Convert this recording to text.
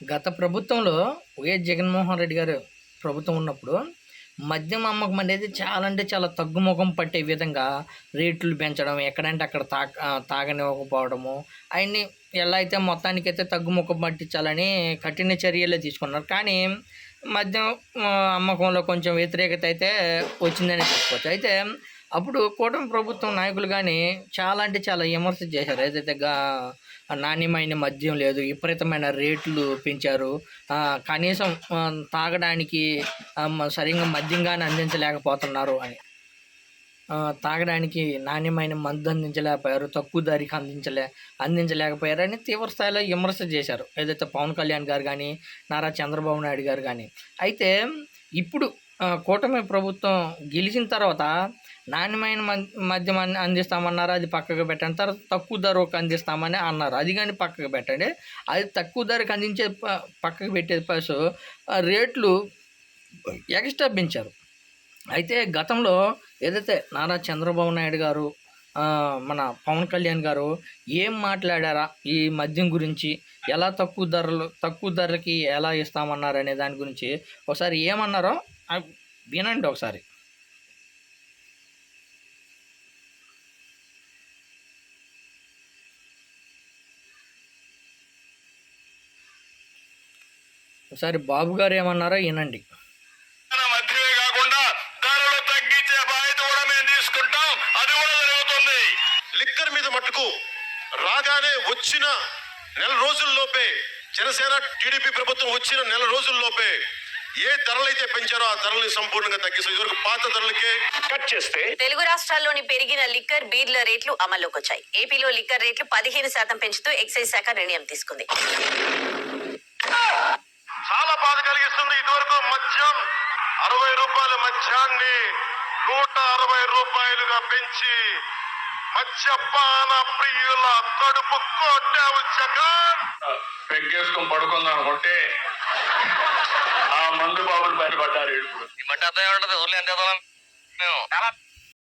గత ప్రభుత్వంలో వైఎస్ జగన్మోహన్ రెడ్డి గారు ప్రభుత్వం ఉన్నప్పుడు మద్యం అమ్మకం అనేది చాలా అంటే చాలా తగ్గుముఖం పట్టే విధంగా రేట్లు పెంచడం ఎక్కడంటే అక్కడ తాగ తాగనివ్వకపోవడము అవన్నీ ఎలా అయితే మొత్తానికైతే తగ్గుముఖం పట్టించాలని కఠిన చర్యలే తీసుకున్నారు. కానీ మద్యం అమ్మకంలో కొంచెం వ్యతిరేకత అయితే వచ్చిందని చెప్పుకోవచ్చు అయితే అప్పుడు కూటమి ప్రభుత్వం నాయకులు కానీ చాలా అంటే చాలా విమర్శ చేశారు. ఏదైతే నాణ్యమైన మద్యం లేదు విపరీతమైన రేట్లు పెంచారు కనీసం తాగడానికి సరిగ్గా మద్యం కానీ అందించలేకపోతున్నారు అని. తాగడానికి నాణ్యమైన మందు అందించలేకపోయారు తక్కువ ధరకి అందించలే అందించలేకపోయారు అని తీవ్ర స్థాయిలో విమర్శ చేశారు. ఏదైతే పవన్ కళ్యాణ్ గారు కానీ నారా చంద్రబాబు నాయుడు గారు కానీ అయితే ఇప్పుడు కూటమి ప్రభుత్వం గెలిచిన తర్వాత నాణ్యమైన మన్- మద్యం అన్- అందిస్తామన్నారు? అది పక్కకు పెట్టండి. తర్వాత తక్కువ ధరకు అందిస్తామని అన్నారు. అది కానీ పక్కకు పెట్టండి. అది తక్కువ ధరకు అందించే పక్కకు పెట్టే పసు రేట్లు ఎక్స్ట్రా పెంచారు. అయితే గతంలో ఏదైతే నారా చంద్రబాబు నాయుడు గారు మన పవన్ కళ్యాణ్ గారు ఏం మాట్లాడారా ఈ మద్యం గురించి? ఎలా తక్కువ ధరలు తక్కువ ధరలకి ఎలా ఇస్తామన్నారు అనే దాని గురించి ఒకసారి ఏమన్నారో వినండి ఒకసారి. ఒకసారి బాబు గారు ఏమన్నారో వినండి. లిక్కర్ మీద మట్టుకు రాగానే వచ్చిన నెల రోజుల్లోపే జనసేన టీడీపీ ప్రభుత్వం వచ్చిన నెల రోజుల్లోపే ఏ ధరలైతే పెంచారో ఆ ధరల్ని సంపూర్ణంగా తగ్గిస్తారు. ఇదివరకు పాత ధరలకే కట్ చేస్తే తెలుగు రాష్ట్రాల్లోని పెరిగిన లిక్కర్ బీర్ల రేట్లు అమల్లోకి వచ్చాయి ఏపీలో లిక్కర్ రేట్లు పదిహేను శాతం పెంచుతూ ఎక్సైజ్ శాఖ నిర్ణయం తీసుకుంది. చాలా బాధ కలిగిస్తుంది ఇదివరకు మద్యం అరవై రూపాయల మద్యాన్ని నూట అరవై రూపాయలుగా పెంచి మద్యపాన ప్రియుల కడుపు కొట్టావు జగన్. పెగ్గేసుకొని పడుకుందాం అనుకుంటే ఆ మందు బాబులు బయటపడ్డారు ఇప్పుడు ఈ మట్టి అర్థం ఏమంటది? ఊర్లో ఎంత మేము